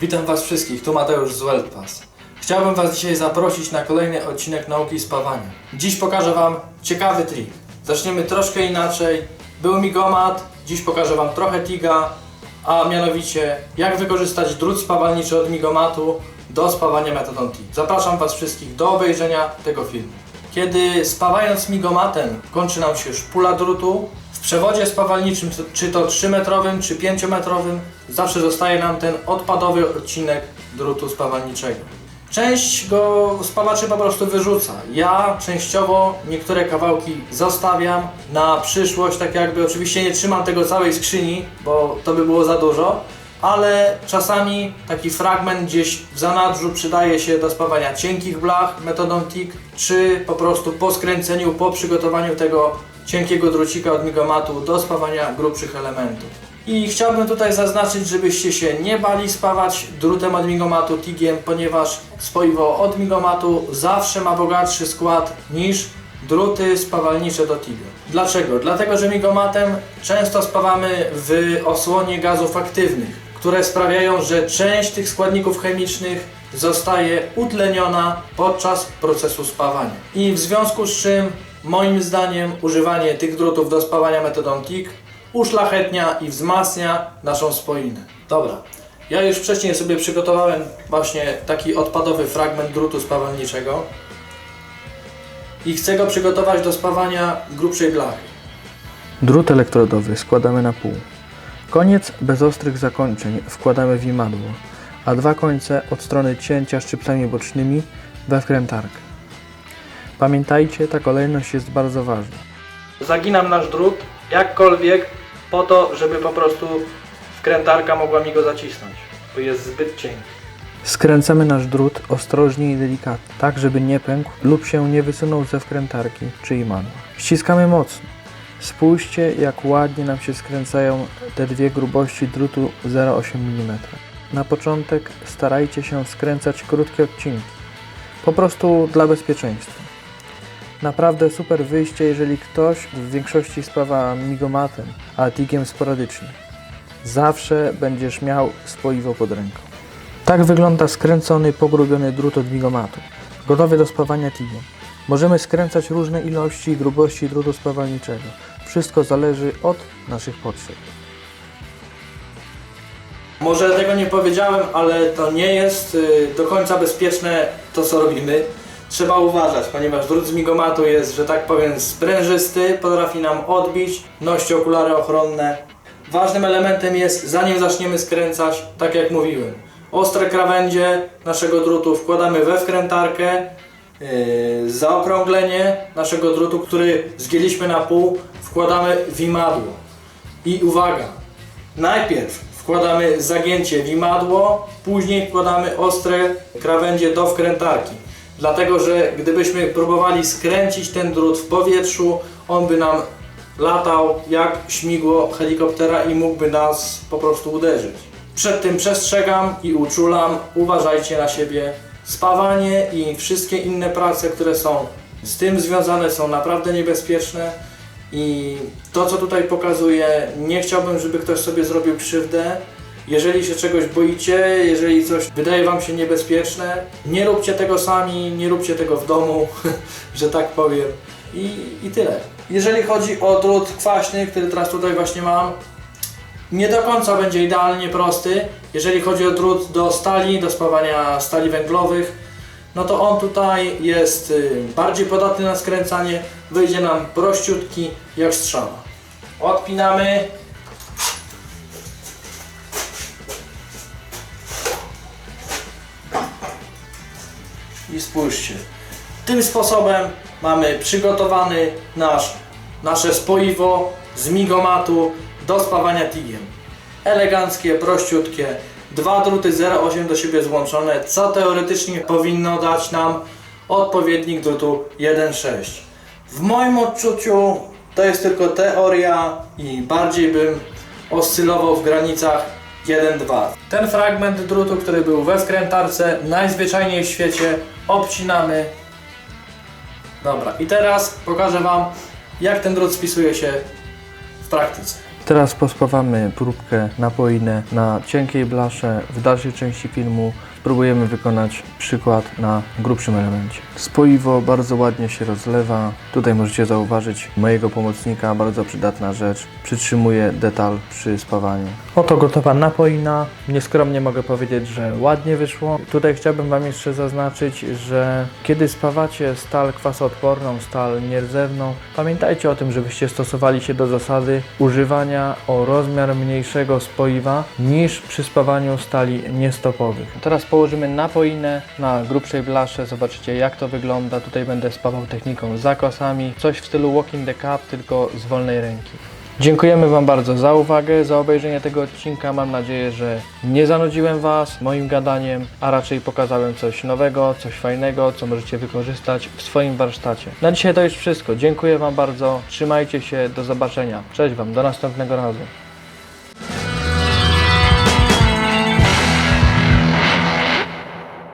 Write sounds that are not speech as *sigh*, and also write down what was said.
Witam Was wszystkich, tu Mateusz z WorldPass. Chciałbym Was dzisiaj zaprosić na kolejny odcinek nauki spawania. Dziś pokażę Wam ciekawy trik. Zaczniemy troszkę inaczej. Był migomat, dziś pokażę Wam trochę tiga, a mianowicie jak wykorzystać drut spawalniczy od migomatu do spawania metodą TIG. Zapraszam Was wszystkich do obejrzenia tego filmu. Kiedy spawając migomatem kończy nam się szpula drutu, w przewodzie spawalniczym, czy to 3-metrowym, czy 5-metrowym, zawsze zostaje nam ten odpadowy odcinek drutu spawalniczego. Część go spawaczy po prostu wyrzuca. Ja częściowo niektóre kawałki zostawiam na przyszłość, tak jakby oczywiście nie trzymam tego całej skrzyni, bo to by było za dużo, ale czasami taki fragment gdzieś w zanadrzu przydaje się do spawania cienkich blach metodą TIG, czy po prostu po skręceniu, po przygotowaniu tego cienkiego drucika od migomatu do spawania grubszych elementów. I chciałbym tutaj zaznaczyć, żebyście się nie bali spawać drutem od migomatu TIGiem, ponieważ spoiwo od migomatu zawsze ma bogatszy skład niż druty spawalnicze do TIGu. Dlaczego? Dlatego, że migomatem często spawamy w osłonie gazów aktywnych, które sprawiają, że część tych składników chemicznych zostaje utleniona podczas procesu spawania. I w związku z czym, moim zdaniem, używanie tych drutów do spawania metodą TIG uszlachetnia i wzmacnia naszą spoinę. Dobra, ja już wcześniej sobie przygotowałem właśnie taki odpadowy fragment drutu spawalniczego i chcę go przygotować do spawania grubszej blachy. Drut elektrodowy składamy na pół. Koniec bez ostrych zakończeń wkładamy w imadło, a dwa końce od strony cięcia szczypcami bocznymi we wkrętarkę. Pamiętajcie, ta kolejność jest bardzo ważna. Zaginam nasz drut jakkolwiek po to, żeby po prostu wkrętarka mogła mi go zacisnąć, bo jest zbyt cienki. Skręcamy nasz drut ostrożnie i delikatnie, tak żeby nie pękł lub się nie wysunął ze wkrętarki czy imadła. Ściskamy mocno. Spójrzcie, jak ładnie nam się skręcają te dwie grubości drutu 0,8 mm. Na początek starajcie się skręcać krótkie odcinki, po prostu dla bezpieczeństwa. Naprawdę super wyjście, jeżeli ktoś w większości spawa migomatem, a tigiem sporadycznie. Zawsze będziesz miał spoiwo pod ręką. Tak wygląda skręcony, pogrubiony drut od migomatu, gotowy do spawania tigiem. Możemy skręcać różne ilości i grubości drutu spawalniczego. Wszystko zależy od naszych potrzeb. Może tego nie powiedziałem, ale to nie jest y, do końca bezpieczne to co robimy. Trzeba uważać, ponieważ drut z migomatu jest, że tak powiem, sprężysty, potrafi nam odbić, noście okulary ochronne. Ważnym elementem jest, zanim zaczniemy skręcać, tak jak mówiłem, ostre krawędzie naszego drutu wkładamy we wkrętarkę, zaokrąglenie naszego drutu, który zgięliśmy na pół, wkładamy w imadło. I uwaga, najpierw wkładamy zagięcie w imadło, później wkładamy ostre krawędzie do wkrętarki. Dlatego, że gdybyśmy próbowali skręcić ten drut w powietrzu, on by nam latał jak śmigło helikoptera i mógłby nas po prostu uderzyć. Przed tym przestrzegam i uczulam, uważajcie na siebie. Spawanie i wszystkie inne prace, które są z tym związane są naprawdę niebezpieczne i to co tutaj pokazuję, nie chciałbym, żeby ktoś sobie zrobił krzywdę. Jeżeli się czegoś boicie, jeżeli coś wydaje Wam się niebezpieczne, nie róbcie tego sami, nie róbcie tego w domu, *laughs* że tak powiem. I, I tyle. Jeżeli chodzi o drut kwaśny, który teraz tutaj właśnie mam, nie do końca będzie idealnie prosty. Jeżeli chodzi o drut do stali, do spawania stali węglowych, no to on tutaj jest y, bardziej podatny na skręcanie, wyjdzie nam prościutki jak strzała. Odpinamy. I spójrzcie. Tym sposobem mamy przygotowany nasz, nasze spoiwo z migomatu do spawania tigiem. Eleganckie, prościutkie, dwa druty 0,8 do siebie złączone, co teoretycznie powinno dać nam odpowiednik drutu 1,6. W moim odczuciu to jest tylko teoria i bardziej bym oscylował w granicach 1-2. Ten fragment drutu, który był we wkrętarce, najzwyczajniej w świecie, obcinamy. Dobra, i teraz pokażę Wam, jak ten drut spisuje się w praktyce. Teraz pospawamy próbkę napoinę na cienkiej blasze. W dalszej części filmu spróbujemy wykonać przykład na grubszym elemencie. Spoiwo bardzo ładnie się rozlewa. Tutaj możecie zauważyć mojego pomocnika, bardzo przydatna rzecz. Przytrzymuje detal przy spawaniu. Oto gotowa napoina. Nieskromnie mogę powiedzieć, że ładnie wyszło. Tutaj chciałbym Wam jeszcze zaznaczyć, że kiedy spawacie stal kwasoodporną, stal nierdzewną, pamiętajcie o tym, żebyście stosowali się do zasady używania o rozmiar mniejszego spoiwa niż przy spawaniu stali niestopowych. Teraz położymy napoinę na grubszej blasze, zobaczycie jak to wygląda. Tutaj będę spawał techniką zakosami, coś w stylu walking the cup, tylko z wolnej ręki. Dziękujemy Wam bardzo za uwagę, za obejrzenie tego odcinka. Mam nadzieję, że nie zanudziłem Was moim gadaniem, a raczej pokazałem coś nowego, coś fajnego, co możecie wykorzystać w swoim warsztacie. Na dzisiaj to już wszystko. Dziękuję Wam bardzo. Trzymajcie się. Do zobaczenia. Cześć Wam. Do następnego razu.